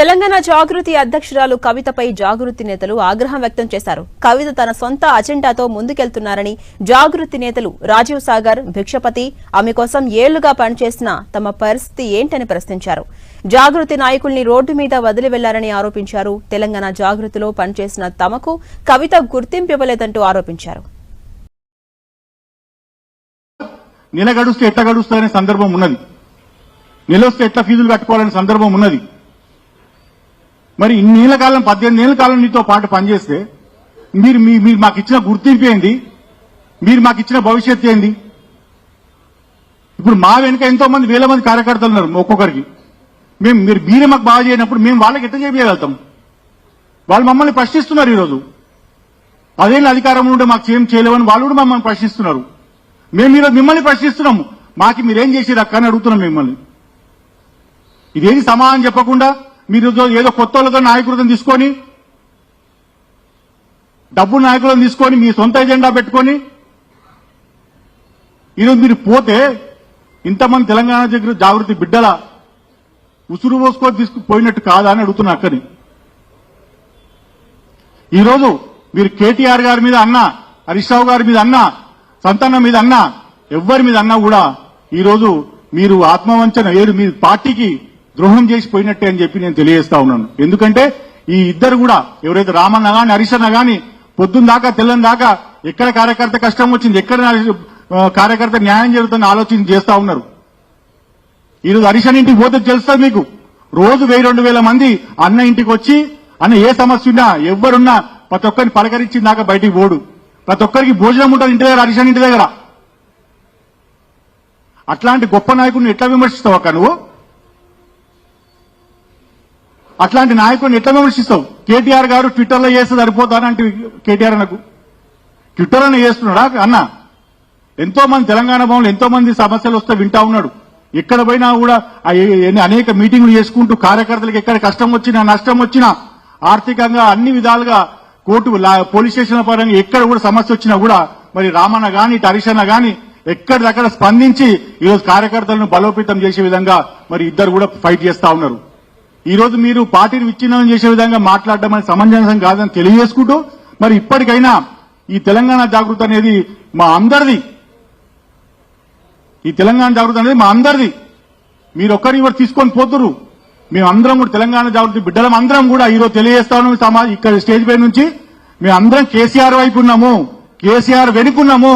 తెలంగాణ జాగృతి అధ్యక్షురాలు కవితపై జాగృతి నేతలు ఆగ్రహం వ్యక్తం చేశారు. కవిత తన సొంత అజెండాతో ముందుకెళ్తున్నారని జాగృతి నేతలు రాజీవ్ సాగర్ భిక్షపతి ఆమె కోసం ఏళ్ళుగా పనిచేసిన తమ పరిస్థితి ఏంటని ప్రశ్నించారు. జాగృతి నాయకుల్ని రోడ్డు మీద వదిలి వెళ్ళారని ఆరోపించారు. తెలంగాణ జాగృతిలో పనిచేసిన తమకు కవిత గుర్తింపు ఇవ్వలేదంటూ ఆరోపించారు. నెల గడుస్తే ఎట్లా గడుస్తుందనే సందర్భం ఉన్నది. నెల ఎట్లా ఫీజులు కట్టుకోవాలనే సందర్భం ఉన్నది. మరి ఇన్నేళ్ళ కాలం పద్దెనిమిది ఏళ్ళ కాలం నీతో పాటు పనిచేస్తే మీరు మీ- మీరు మాకు ఇచ్చిన గుర్తింపు ఏంది? మీరు మాకు ఇచ్చిన భవిష్యత్తు ఏంది? ఇప్పుడు మా వెనుక ఎంతో మంది వేల మంది కార్యకర్తలు ఉన్నారు ఒక్కొక్కరికి. మేము మీరు మీరే మాకు బాగా చేయనప్పుడు మేము వాళ్ళకి ఎట్లా చేయగలుగుతాం? వాళ్ళు మమ్మల్ని ప్రశ్నిస్తున్నారు ఈరోజు. పదేళ్ళ అధికారం ఉంటే మాకు ఏం చేయలేవని వాళ్ళు కూడా మమ్మల్ని ప్రశ్నిస్తున్నారు. మేము ఈరోజు మిమ్మల్ని ప్రశ్నిస్తున్నాము. మాకు మీరేం చేసేది అక్క అని అడుగుతున్నాం మిమ్మల్ని. ఇదేది సమాధానం చెప్పకుండా మీరు ఏదో- కొత్త వాళ్ళతో నాయకులతో తీసుకొని డబ్బు నాయకులను తీసుకొని మీ సొంత ఎజెండా పెట్టుకొని ఈరోజు మీరు పోతే ఇంతమంది తెలంగాణ దగ్గర జాగృతి బిడ్డల ఉసురు పోసుకొని తీసుకుపోయినట్టు కాదా అని అడుగుతున్నా అక్కని. ఈరోజు మీరు కేటీఆర్ గారి మీద అన్నా హరీష్ రావు గారి మీద అన్నా సంతానం మీద అన్నా ఎవ్వరి మీద అన్నా కూడా ఈరోజు మీరు ఆత్మవంచన ఏడు మీ పార్టీకి ద్రోహం చేసిపోయినట్టే అని చెప్పి నేను తెలియజేస్తా ఉన్నాను. ఎందుకంటే ఈ ఇద్దరు కూడా ఎవరైతే రామన్న గాని హరిశన్న గాని పొద్దున్న దాకా తెల్లని దాకా ఎక్కడ కార్యకర్త కష్టం వచ్చింది ఎక్కడ కార్యకర్త న్యాయం జరుగుతుందని ఆలోచన చేస్తా ఉన్నారు. ఈరోజు హరిశన్ ఇంటికి పోతే తెలుస్తుంది మీకు. రోజు వెయ్యి రెండు వేల మంది అన్న ఇంటికి వచ్చి అన్న ఏ సమస్య ఉన్నా ఎవరున్నా ప్రతి ఒక్కరిని పలకరించిన దాకా బయటికి పోడు. ప్రతి ఒక్కరికి భోజనం ఉంటుంది ఇంటి దగ్గర హరిశన్ ఇంటి దగ్గర. అట్లాంటి గొప్ప నాయకుడిని ఎట్లా విమర్శిస్తావు అక్క నువ్వు? అట్లాంటి నాయకుడిని ఎట్లా విమర్శిస్తావు? కేటీఆర్ గారు ట్విట్టర్లో చేస్తే సరిపోతానంటే కేటీఆర్ నాకు ట్విట్టర్ అన్న చేస్తున్నాడా అన్న? ఎంతో మంది తెలంగాణ భవన్లో ఎంతో మంది సమస్యలు వస్తే వింటా ఉన్నాడు. ఎక్కడ పోయినా కూడా అనేక మీటింగ్లు చేసుకుంటూ కార్యకర్తలకు ఎక్కడ కష్టం వచ్చినా నష్టం వచ్చినా ఆర్థికంగా అన్ని విధాలుగా కోర్టు లా- పోలీస్ స్టేషన్ల పరంగా ఎక్కడ కూడా సమస్య వచ్చినా కూడా మరి రామన్న గాని ఇటు గాని ఎక్కడిదక్కడ స్పందించి ఈరోజు కార్యకర్తలను బలోపేతం చేసే విధంగా మరి ఇద్దరు కూడా ఫైట్ చేస్తా ఉన్నారు. ఈరోజు మీరు పార్టీని విచ్ఛిన్నం చేసే విధంగా మాట్లాడడం అనేది సమంజసం కాదని తెలియజేసుకుంటూ మరి ఇప్పటికైనా ఈ తెలంగాణ జాగృతి అనేది మా అందరిది. ఈ తెలంగాణ జాగృతి అనేది మా అందరిది. మీరు ఒక్కరిని ఇవ్వరు తీసుకొని పోతురు మేమందరం కూడా తెలంగాణ జాగృతి బిడ్డలం అందరం కూడా ఈరోజు తెలియజేస్తాను సమాజ ఇక్కడ స్టేజ్ పై నుంచి. మేము అందరం కేసీఆర్ వైపు ఉన్నాము. కేసీఆర్ వెనుకున్నాము.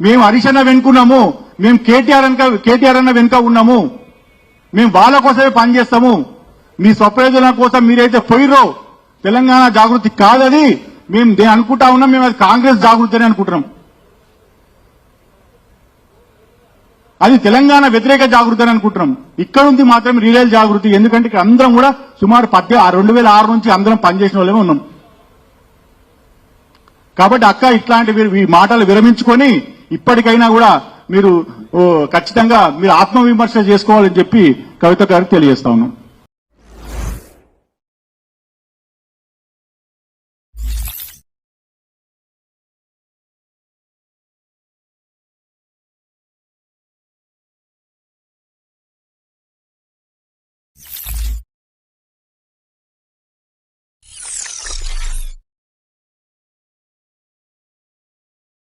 మేము హరీష్ అన్న వెనుకున్నాము. మేము కేటీఆర్ వెనుక కేటీఆర్ అన్న వెనుక ఉన్నాము. మేము వాళ్ళ కోసమే పనిచేస్తాము. మీ స్వప్రయోజనం కోసం మీరైతే పోయిర్రో తెలంగాణ జాగృతి కాదది. మేము నేను అనుకుంటా ఉన్నాం మేము అది కాంగ్రెస్ జాగృతి అని అనుకుంటున్నాం. అది తెలంగాణ వ్యతిరేక జాగృతి అని అనుకుంటున్నాం. ఇక్కడ ఉంది మాత్రం రియల్ జాగృతి ఎందుకంటే ఇక్కడ అందరం కూడా సుమారు పద్దె రెండు వేల ఆరు నుంచి అందరం పనిచేసిన వాళ్ళమే ఉన్నాం. కాబట్టి అక్క ఇట్లాంటి ఈ మాటలు విరమించుకొని ఇప్పటికైనా కూడా మీరు ఓ, ఖచ్చితంగా మీరు ఆత్మవిమర్శ చేసుకోవాలని చెప్పి కవిత గారికి తెలియజేస్తా ఉన్నాం.